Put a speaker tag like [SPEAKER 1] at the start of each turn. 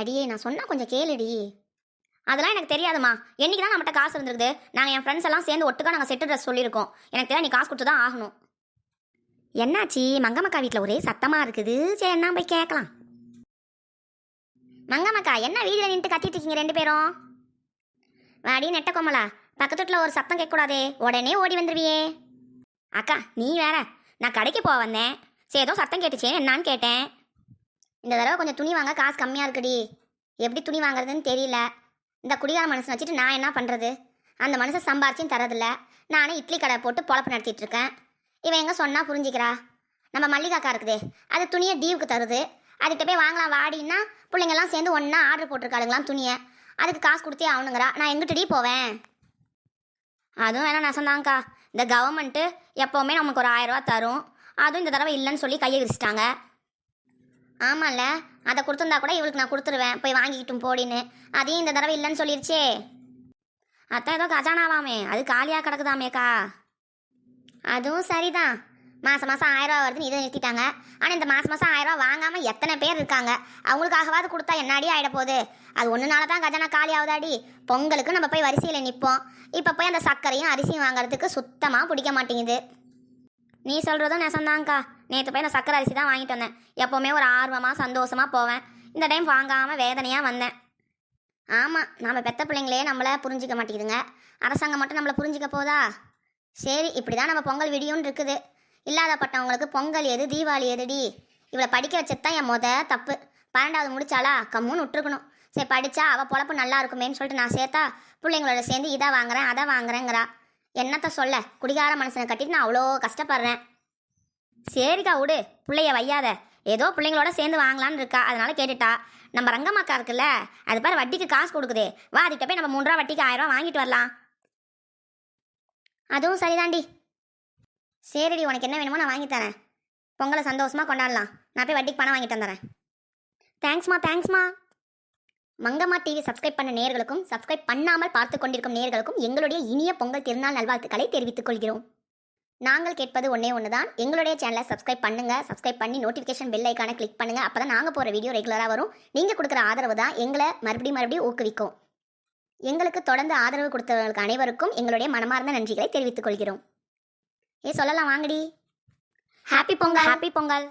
[SPEAKER 1] அடியே நான் சொன்னால் கொஞ்சம் கேளுடி அதெல்லாம் எனக்கு தெரியாதுமா என்னைக்கு தான் நம்மகிட்ட காசு இருந்திருக்குது நாங்கள் என் ஃப்ரெண்ட்ஸ் எல்லாம் சேர்ந்து ஒட்டுக்கா நாங்கள் செட்டு ட்ரெஸ் சொல்லியிருக்கோம் எனக்கு தெரியாது நீ காசு கொடுத்து தான் ஆகணும்
[SPEAKER 2] என்னாச்சு மங்கம்மக்கா வீட்டில் ஒரே சத்தமாக இருக்குது சரி என்ன போய் கேட்கலாம்
[SPEAKER 1] மங்கமக்கா என்ன வீதியில் நின்றுட்டு கத்திட்டு இருக்கீங்க ரெண்டு பேரும் வாடி நெட்ட கோமலா பக்கத்துட்டில் ஒரு சத்தம் கேட்கக்கூடாதே உடனே ஓடி வந்துடுவியே அக்கா நீ வேற நான் கடைக்கு போக வந்தேன் சரி ஏதோ சத்தம் கேட்டுச்சேன்னு என்னான்னு கேட்டேன் இந்த தடவை கொஞ்சம் துணி வாங்க காசு கம்மியாக இருக்குடி எப்படி துணி வாங்குறதுன்னு தெரியல இந்த குடிகார மனுஷன் வச்சுட்டு நான் என்ன பண்ணுறது அந்த மனுஷன் சம்பாரிச்சும் தரதில்ல நானே இட்லி கடை போட்டு பொழப்பு நடத்திட்டு இருக்கேன் இவன் எங்கே சொன்னால் புரிஞ்சிக்கிறா நம்ம மல்லிகாக்கா இருக்குதே அது துணியை டீவுக்கு தருது அதுக்கிட்ட போய் வாங்கலாம் வாடின்னா பிள்ளைங்கெல்லாம் சேர்ந்து ஒன்றா ஆர்டர் போட்டிருக்காளுங்களாம் துணியை அதுக்கு காசு கொடுத்தே ஆகணுங்கிறா நான் எங்கிட்டடி போவேன் அதுவும் வேணா நசந்தாங்க்கா இந்த கவர்மெண்ட்டு எப்போவுமே நமக்கு ஒரு ஆயிரரூவா தரும் அதுவும் இந்த தடவை இல்லைன்னு சொல்லி கையை விரிச்சிட்டாங்க ஆமாம்ல அதை கொடுத்துருந்தா கூட இவளுக்கு நான் கொடுத்துருவேன் போய் வாங்கிக்கிட்டும் போடின்னு அதையும் இந்த தடவை இல்லைன்னு சொல்லிருச்சே அத்தான் ஏதோ கஜானாவாமே அது காலியாக கிடக்குதாமேக்கா அதுவும் சரிதான் மாதம் மாதம் ஆயிரரூவா வருதுன்னு இதை நிறுத்திட்டாங்க ஆனால் இந்த மாதம் மாதம் ரூபா வாங்காமல் எத்தனை பேர் இருக்காங்க அவங்களுக்காகவாது கொடுத்தா என்னாடி ஆகிட போகுது அது ஒன்றுனால தான் கஜானா காலி ஆகுதாடி பொங்கலுக்கு நம்ம போய் வரிசையில் நிற்போம் இப்போ போய் அந்த சர்க்கரையும் அரிசியும் வாங்குறதுக்கு சுத்தமாக பிடிக்க மாட்டேங்குது நீ சொல்கிறதும் நெசந்தாங்க்கா நேற்று போய் நான் சக்கரை அரிசி தான் வாங்கிட்டு வந்தேன் எப்போவுமே ஒரு ஆர்வமாக சந்தோஷமாக போவேன் இந்த டைம் வாங்காமல் வேதனையாக வந்தேன் ஆமாம் நம்ம பெத்த பிள்ளைங்களே நம்மளை புரிஞ்சிக்க மாட்டேங்குதுங்க அரசாங்கம் மட்டும் நம்மளை புரிஞ்சிக்க போதா சரி இப்படி தான் நம்ம பொங்கல் விடியும்னு இருக்குது இல்லாதப்பட்டவங்களுக்கு பொங்கல் எது தீபாவளி எதுடி இவளை படிக்க வச்சது தான் என் மொதல் தப்பு பன்னெண்டாவது முடிச்சாலா கம்முன்னு விட்டுருக்கணும் சரி படித்தா அவள் பொழப்பு நல்லா இருக்குமேன்னு சொல்லிட்டு நான் சேர்த்தா பிள்ளைங்களோட சேர்ந்து இதை வாங்குறேன் அதை வாங்குறேங்கிறா என்னத்த சொல்ல குடிகார மனசனை கட்டிட்டு நான் அவ்வளோ கஷ்டப்படுறேன் சரிக்கா விடு பிள்ளைய வையாத ஏதோ பிள்ளைங்களோட சேர்ந்து வாங்கலான்னு இருக்கா அதனால கேட்டுட்டா நம்ம ரங்கம்மாக்கா இருக்குல்ல அது பாரு வட்டிக்கு காசு கொடுக்குதே வா அதுக்கிட்ட போய் நம்ம மூன்றா வட்டிக்கு ஆயிரம் ரூபா வாங்கிட்டு வரலாம் அதுவும் சரிதாண்டி சரிடி உனக்கு என்ன வேணுமோ நான் வாங்கி தரேன் பொங்கலை சந்தோஷமாக கொண்டாடலாம் நான் போய் வட்டிக்கு பணம் வாங்கிட்டு வந்துறேன் தேங்க்ஸ்மா தேங்க்ஸ்மா மங்கம்மா டிவி சப்ஸ்கிரைப் பண்ண நேர்களுக்கும் சப்ஸ்கிரைப் பண்ணாமல் பார்த்து கொண்டிருக்கும் நேர்களுக்கும் எங்களுடைய இனிய பொங்கல் திருநாள் நல்வாழ்த்துக்களை தெரிவித்துக் கொள்கிறோம் நாங்கள் கேட்பது ஒன்றே ஒன்று தான் எங்களுடைய சேனலை சப்ஸ்கிரைப் பண்ணுங்கள் சப்ஸ்கிரைப் பண்ணி நோட்டிஃபிகேஷன் பெல் ஐக்கானை கிளிக் பண்ணுங்கள் அப்போ தான் நாங்கள் போகிற வீடியோ ரெகுலராக வரும் நீங்கள் கொடுக்குற ஆதரவு தான் எங்களை மறுபடியும் மறுபடியும் ஊக்குவிக்கும் எங்களுக்கு தொடர்ந்து ஆதரவு கொடுத்தவர்களுக்கு அனைவருக்கும் எங்களுடைய மனமார்ந்த நன்றிகளை தெரிவித்துக் கொள்கிறோம் ஏ சொல்லலாம் வாங்கடி ஹாப்பி பொங்கல்
[SPEAKER 2] ஹாப்பி பொங்கல்